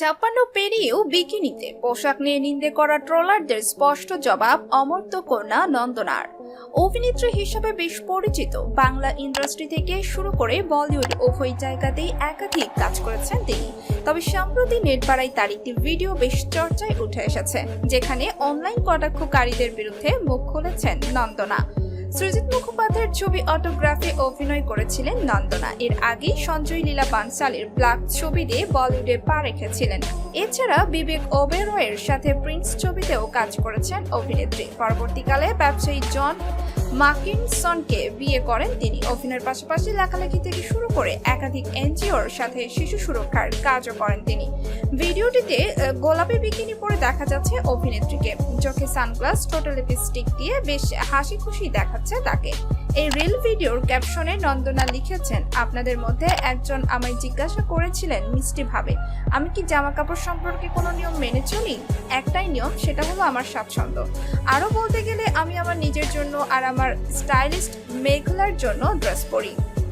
ছাপ্পান্ন পেরিয়েও বিকিনিতে। পোশাক নিয়ে নিন্দে করা ট্রলারদের স্পষ্ট জবাব অমর্ত্য কন্যা নন্দনার। অভিনেত্রী হিসেবে বেশ পরিচিত। বাংলা ইন্ডাস্ট্রি থেকে শুরু করে বলিউড উভয় জায়গাতেই একাধিক কাজ করেছেন তিনি। তবে সম্প্রতি নেটপাড়ায় তার একটি ভিডিও বেশ চর্চায় উঠে এসেছে, যেখানে অনলাইন কটাক্ষকারীদের বিরুদ্ধে মুখ খুলেছেন নন্দনা। সৃজিত মুখোপাধ্যায়ের ছবি অটোগ্রাফে অভিনয় করেছিলেন নন্দনা। এর আগে সঞ্জয় লীলা বানসালের ব্ল্যাক ছবি দিয়ে বলিউডে পা রেখেছিলেন। এছাড়া বিবেক ওবেরয়ের সাথে প্রিন্স ছবিতেও কাজ করেছেন অভিনেত্রী। পরবর্তীকালে ব্যবসায়ী জন মাকিনসনকে বিয়ে করেন তিনি। অভিনয়ের পাশাপাশি লেখালেখি থেকে শুরু করে একাধিক এনজিওর সাথে শিশু সুরক্ষার কাজও করেন তিনি। ভিডিওটিতে গোলাপি বিকিনি পরে দেখা যাচ্ছে অভিনেত্রীকে। চোখে সানগ্লাস, টোটাল লিপস্টিক দিয়ে বেশ হাসি খুশি দেখাচ্ছে তাকে। এই রিল ভিডিওর ক্যাপশনে নন্দনা লিখেছেন, আপনাদের মধ্যে একজন আমায় জিজ্ঞাসা করেছিলেন মিষ্টি ভাবে, আমি কি জামা কাপড় সম্পর্কে কোনো নিয়ম মেনে চলি? একটাই নিয়ম, সেটা হলো আমার স্বাচ্ছন্দ্য। আরও বলতে গেলে, আমি আমার নিজের জন্য আর আমার স্টাইলিস্ট মেঘলার জন্য ড্রেস পরি।